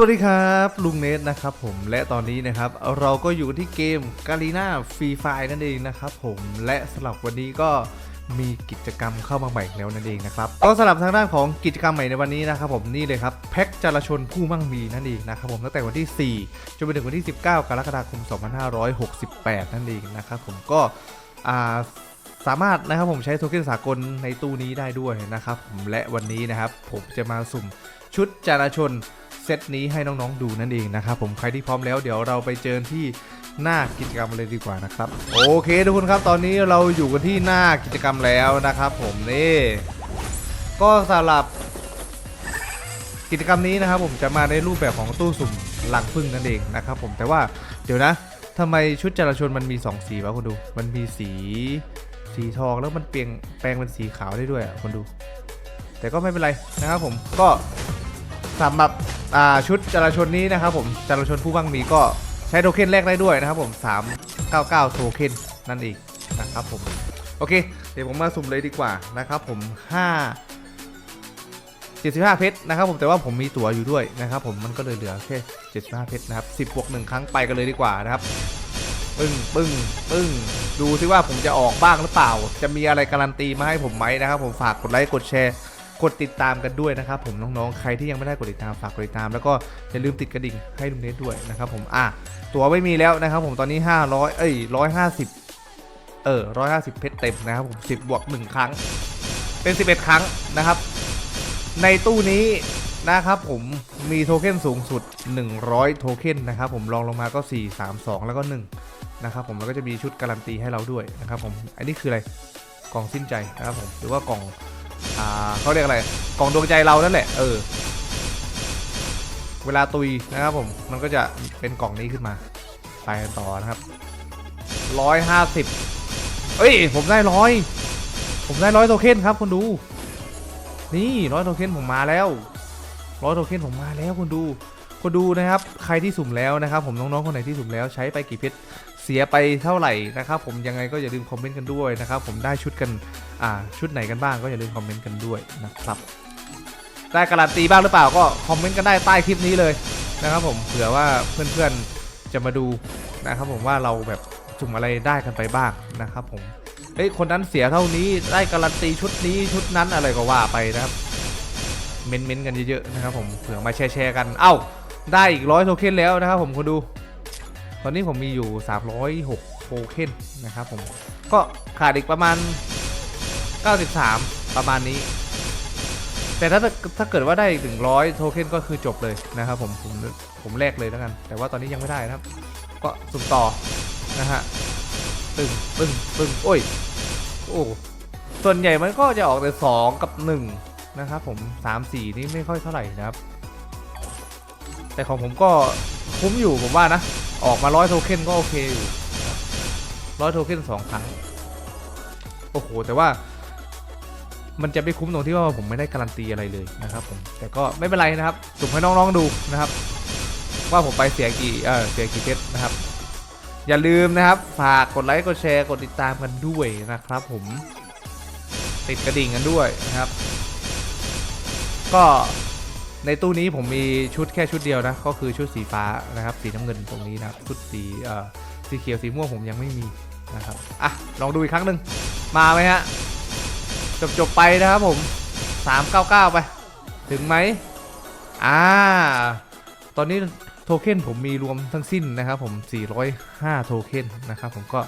สวัสดีครับ ลุงเนทนะครับผมและตอนนี้นะครับเราก็อยู่ที่เกมกาลีนาฟรีไฟนั่นเองนะครับผมและสำหรับวันนี้ก็มีกิจกรรมเข้ามาใหม่แล้วนั่นเองนะครับก็สำหรับทางด้านของกิจกรรมใหม่ในวันนี้นะครับผมนี่เลยครับแพ็กจารชนผู้มั่งมีนั่นเองนะครับผมตั้งแต่วันที่ 4 จนไปถึงวันที่ 19 กรกฎาคม 2568 นั่นเองนะครับผมก็สามารถนะครับผมใช้โทเค็นสากลในตู้นี้ได้ด้วยนะครับผมและวันนี้นะครับผมจะมาสุ่มชุดจราชน เซตนี้ให้น้องๆดูนั่นเองนะครับผมใครที่พร้อมแล้วเดี๋ยวเราไปเจอที่หน้ากิจกรรมเลยดีกว่านะครับโอเคทุกคนครับตอนนี้เราอยู่กันที่หน้ากิจกรรมแล้วนะครับผมนี่ก็สำหรับกิจกรรมนี้นะครับผมจะมาในรูปแบบของตู้สุ่มหลังพึ่งนั่นเองนะครับผมแต่ว่าเดี๋ยวนะทำไมชุดจราชนมันมีสองสีวะคุณดู มันมีสีสีทองแล้วมันเปลี่ยนแปลงเป็นสีขาวได้ด้วยอะคนดู แต่ก็ไม่เป็นไรนะครับผมก็สำหรับ อ่าชุดจราชนนี้นะครับผมจราชนผู้บ้างมีก็ใช้โทเค็นแรกได้ด้วยนะครับผม399 โทเค็นนั่นเองนะครับผมโอเค เดี๋ยวผมมาสุ่มเลยดีกว่านะครับผม 5 75 เพชรนะครับผมแต่ว่าผมมีตั๋วอยู่ด้วยนะครับผมมันก็เลยเหลือแค่75 เพชรนะครับ10บวก1ครั้งไปกันเลยดีกว่านะครับปึ้งปึ้งปึ้งดูซิว่าผมจะออกบ้างหรือเปล่า จะมีอะไรการันตีมาให้ผมไหมนะครับผมฝากกดไลค์กดแชร์ กดติดตามกันด้วยนะครับผมน้องๆ ใครที่ยังไม่ได้กดติดตามฝากกดติดตาม แล้วก็อย่าลืมติดกระดิ่งให้ลุงเนทด้วยนะครับผมอะตัวไม่มีแล้วนะครับผมตอนนี้ 500 เอ้ย150 เออ 150 เพชรเต็มนะครับผม 10 บวก 1 ครั้ง เป็น 11 ครั้งนะครับ ในตู้นี้นะครับผมมีโทเค็นสูงสุด 100 โทเค็นนะครับผมรองลงมาก็ 4 3 2 แล้วก็ 1 นะครับผมแล้วก็จะมีชุดการันตีให้เราด้วยนะครับผม อันนี้คืออะไรกล่องสิ้นใจนะครับผมหรือว่ากล่อง อ่าเขาเรียกอะไรกล่องดวงใจเรานั่นแหละเออเวลาตุยนะครับผมมันก็จะเป็นกล่องนี้ขึ้นมาไปกันต่อนะครับร้อยห้าสิบเอ้ยผมได้ร้อยผมได้ร้อยโทเค็นครับคุณดูนี่ร้อยโทเค็นผมมาแล้วร้อยโทเค็นผมมาแล้วคุณดู คุณดูนะครับใครที่สุ่มแล้วนะครับ ผมน้องๆคนไหนที่สุ่มแล้วใช้ไปกี่เพชรเสียไปเท่าไหร่นะครับผมยังไงก็อย่าลืมคอมเมนต์กันด้วยนะครับผมได้ชุดกันอ่าชุดไหนกันบ้างก็อย่าลืมคอมเมนต์กันด้วยนะครับได้การันตีบ้างหรือเปล่าก็คอมเมนต์กันได้ใต้คลิปนี้เลยนะครับผมเผื่อว่าเพื่อนๆจะมาดูนะครับผมว่าเราแบบสุ่มอะไรได้กันไปบ้างนะครับผมเฮ้ยคนนั้นเสียเท่านี้ได้การันตีชุดนี้ชุดนั้นอะไรก็ว่าไปนะครับเม้นเม้นๆกันเยอะๆนะครับผมเผื่อมาแชร์แชร์กัน เอ้า ได้อีกร้อยโทเค็นแล้วนะครับผมคุณดู ตอนนี้ผมมีอยู่ 306โทเค็นนะครับผม ก็ขาดอีกประมาณ 93 ประมาณนี้ แต่ถ้าถ้าเกิดว่าได้ถึงร้อยโทเค็นก็คือจบเลยนะครับผมผมผมแลกเลยแล้วกัน แต่ว่าตอนนี้ยังไม่ได้นะครับ ก็สุ่มต่อนะฮะตึงตึงตึงโอ้ยโอ้ส่วนใหญ่มันก็จะออกแต่สองกับหนึ่งนะครับผมสามสี่นี่ไม่ค่อยเท่าไหร่นะครับ แต่ของผมก็คุ้มอยู่ผมว่านะ ออกมาร้อยโทเค็นก็โอเคอยู่ร้อยโทเค็นสองครั้ง โอ้โห แต่ว่า มันจะไม่คุ้มตรงที่ว่าผมไม่ได้การันตีอะไรเลยนะครับผม แต่ก็ไม่เป็นไรนะครับสุ่มให้น้องๆดูนะครับ ว่าผมไปเสียกี่เออเสียกี่เพชรนะครับ อย่าลืมนะครับ ฝากกดไลค์กดแชร์กดติดตามกันด้วยนะครับ ผมติดกระดิ่งกันด้วยนะครับ ก็ ในตู้นี้ผมมีชุดแค่ชุดเดียวนะ ก็คือชุดสีฟ้านะครับ สีน้ำเงินตรงนี้นะครับชุดสีเอ่อสีเขียวสีม่วงผมยังไม่มีนะครับอะลองดูอีกครั้งหนึ่งมาไหมฮะจบจบไปนะครับผม 399 ไป ถึงไหมอ่าตอนนี้โทเค็นผมมีรวมทั้งสิ้นนะครับผม 405 โทเค็นนะครับผมก็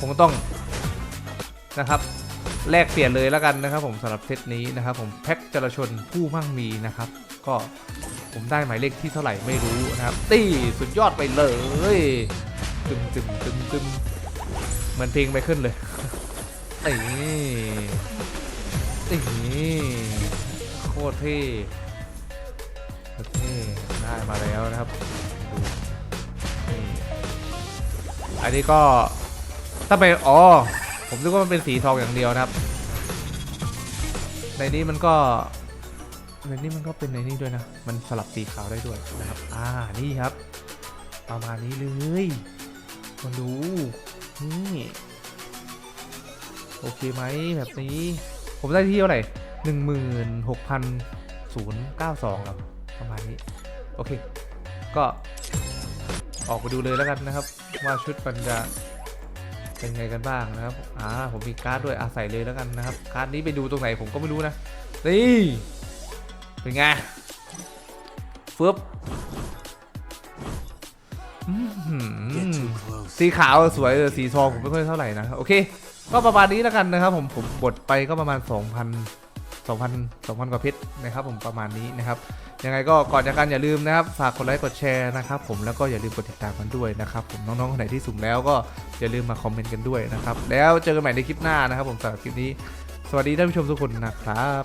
คงต้องนะครับแลกเปลี่ยนเลยแล้วกันนะครับผมสำหรับเซตนี้นะครับผมแพ็กจรชนผู้มั่งมีนะครับ ก็ผมได้หมายเลขที่เท่าไหร่ไม่รู้นะครับ ตี้สุดยอดไปเลยตึมตึมตึมตึมเหมือนเพลงไปขึ้นเลยเอ้ยนี่โคตรเท่โคตรเท่ได้มาแล้วนะครับดูนี่อันนี้ก็ถ้าไปอ๋อผมนึกว่ามันเป็นสีทองอย่างเดียวนะครับ ในนี้มันก็ ในนี้มันก็เป็นในนี้ด้วยนะ มันสลับสีขาวได้ด้วยนะครับ อ่า นี่ครับ ประมาณนี้เลยมาดู นี่ โอเคไหมแบบนี้ ผมได้ที่เท่าไหร่หนึ่งหมื่นหกพันศูนย์เก้าสองครับ ประมาณนี้ โอเค ก็ออกไปดูเลยแล้วกันนะครับ ว่าชุดมันจะเป็นไงกันบ้างนะครับ อ่า ผมมีการ์ดด้วยอาใส่เลยแล้วกันนะครับ การ์ดนี้ไปดูตรงไหนผมก็ไม่รู้นะ นี่ เป็นไงฟึบอื้อหือ Get too close. สีขาวสวยเออสีทองผมไม่ค่อยเท่าไหร่นะโอเค ก็ประมาณนี้แล้วกันนะครับ ผมผมบดไปก็ประมาณ 2,000 2,000 2,000 กว่าเพชรนะครับผมประมาณนี้นะครับ ยังไงก็ก่อนจากกันอย่าลืมนะครับ ฝากกดไลค์กดแชร์นะครับผมแล้วก็อย่าลืมกดติดตามกันด้วยนะครับผมน้องๆคนไหนที่สุ่มแล้วก็อย่าลืมมาคอมเมนต์กันด้วยนะครับ แล้วเจอกันใหม่ในคลิปหน้านะครับ ผมสำหรับคลิปนี้ สวัสดีท่านผู้ชมทุกคนนะครับ